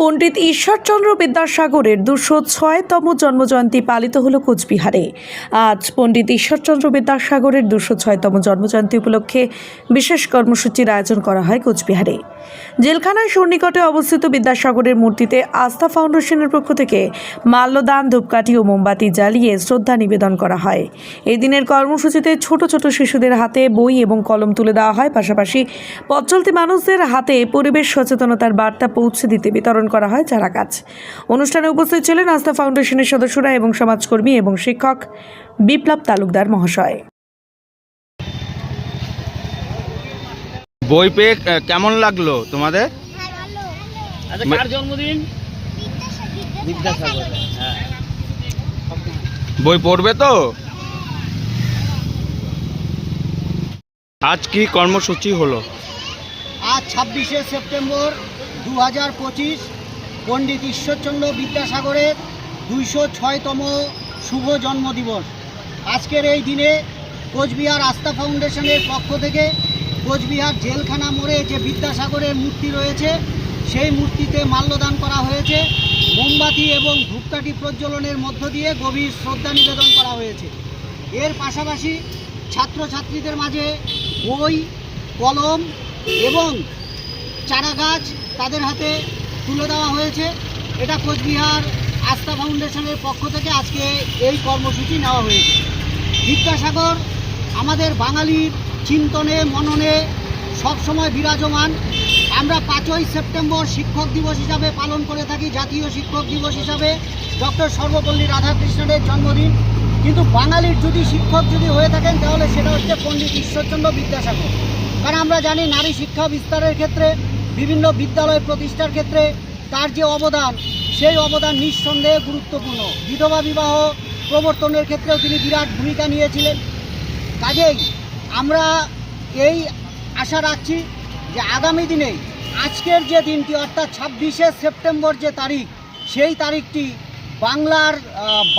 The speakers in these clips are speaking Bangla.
পণ্ডিত ঈশ্বরচন্দ্র বিদ্যাসাগরের দুশো ছয়তম জন্মজয়ন্তী পালিত হলো কোচবিহারে। আজ পণ্ডিত ঈশ্বরচন্দ্র বিদ্যাসাগরের দুশো ছয়তম জন্মজয়ন্তী উপলক্ষে বিশেষ কর্মসূচির আয়োজন করা হয় কোচবিহারে। জেলখানায় সন্নিকটে অবস্থিত বিদ্যাসাগরের মূর্তিতে আস্থা ফাউন্ডেশনের পক্ষ থেকে মাল্যদান, ধূপকাঠি ও মোমবাতি জ্বালিয়ে শ্রদ্ধা নিবেদন করা হয়। এই দিনের কর্মসূচিতে ছোট ছোট শিশুদের হাতে বই এবং কলম তুলে দেওয়া হয়। পাশাপাশি পথচলতি মানুষদের হাতে পরিবেশ সচেতনতার বার্তা পৌঁছে দিতে বিতরণ করা হয় চারা গাছ। অনুষ্ঠানে উপস্থিত ছিলেন আস্থা ফাউন্ডেশনের সদস্যরা এবং সমাজকর্মী এবং শিক্ষক বিপ্লব তালুকদার মহাশয়। বই পেয়ে কেমন লাগল তোমাদের? আচ্ছা মা- কার জন্মদিন? হ্যাঁ। বই পড়বে তো? আজ কি কর্মসূচি হলো? আজ ছাব্বিশে সেপ্টেম্বর দু হাজার পঁচিশ পণ্ডিত ঈশ্বরচন্দ্র বিদ্যাসাগরের দুইশো ছয়তম শুভ জন্মদিবস। আজকের এই দিনে কোচবিহার আস্থা ফাউন্ডেশনের পক্ষ থেকে কোচবিহার জেলখানা মোড়ে যে বিদ্যাসাগরের মূর্তি রয়েছে, সেই মূর্তিতে মাল্যদান করা হয়েছে। মোমবাতি এবং ধূপকাঠি প্রজ্বলনের মধ্য দিয়ে গভীর শ্রদ্ধা নিবেদন করা হয়েছে। এর পাশাপাশি ছাত্রছাত্রীদের মাঝে বই, কলম এবং চারা গাছ তাদের হাতে তুলে দেওয়া হয়েছে। এটা কোচবিহার আস্থা ফাউন্ডেশনের পক্ষ থেকে আজকে এই কর্মসূচি নেওয়া হয়েছে। বিদ্যাসাগর, আমাদের বাঙালির চিন্তনে, মননে সবসময় বিরাজমান। আমরা পাঁচই সেপ্টেম্বর শিক্ষক দিবস হিসাবে পালন করে থাকি, জাতীয় শিক্ষক দিবস হিসাবে। ডক্টর সর্বপল্লী রাধাকৃষ্ণের জন্মদিন। কিন্তু বাঙালির যদি শিক্ষক যদি হয়ে থাকেন, তাহলে সেটা হচ্ছে পণ্ডিত ঈশ্বরচন্দ্র বিদ্যাসাগর। কারণ আমরা জানি নারী শিক্ষা বিস্তারের ক্ষেত্রে বিভিন্ন বিদ্যালয় প্রতিষ্ঠার ক্ষেত্রে তার যে অবদান, সেই অবদান নিঃসন্দেহে গুরুত্বপূর্ণ। বিধবা বিবাহ প্রবর্তনের ক্ষেত্রেও তিনি বিরাট ভূমিকা নিয়েছিলেন। কাজেই আমরা এই আশা রাখছি যে আগামী দিনে আজকের যে দিনটি, অর্থাৎ ছাব্বিশে সেপ্টেম্বর যে তারিখ, সেই তারিখটি বাংলার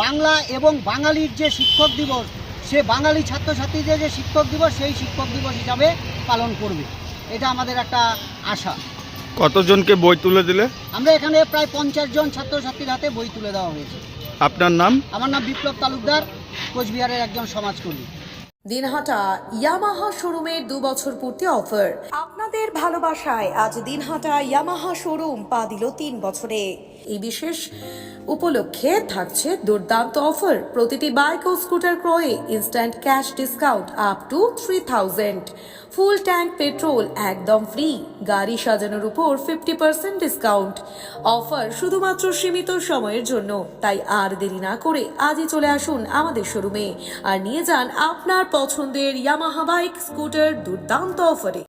বাংলা এবং বাঙালির যে শিক্ষক দিবস, সে বাঙালি ছাত্রছাত্রীদের যে শিক্ষক দিবস, সেই শিক্ষক দিবস হিসাবে পালন করবে। এটা আমাদের একটা আশা। কতজনকে বই তুলে দিলে? আমরা এখানে প্রায় পঞ্চাশ জন ছাত্রছাত্রীর হাতে বই তুলে দেওয়া হয়েছে। আপনার নাম? আমার নাম বিপ্লব তালুকদার কোচবিহারের একজন সমাজকর্মী। দিনহাটা ইয়ামাহা শোরুমের দু বছর পূর্তি অফার। আপনাদের ভালোবাসায় আজ দিনহাটা ইয়ামাহা শোরুম পা দিল তিন বছরে। এই বিশেষ উপলক্ষে থাকছে দুর্দান্ত অফার। প্রতিটি বাইক ও স্কুটার ক্রয়ে instant cash discount up to three thousand full tank petrol একদম ফ্রি গাড়ি সাজানোর উপর ফিফটি পার্সেন্ট ডিসকাউন্ট অফার শুধুমাত্র সীমিত সময়ের জন্য, তাই আর দেরি না করে আজই চলে আসুন আমাদের শোরুমে। আর নিয়ে যান আপনার পছন্দের ইয়ামাহা বাইক, স্কুটার দুর্দান্ত অফারে।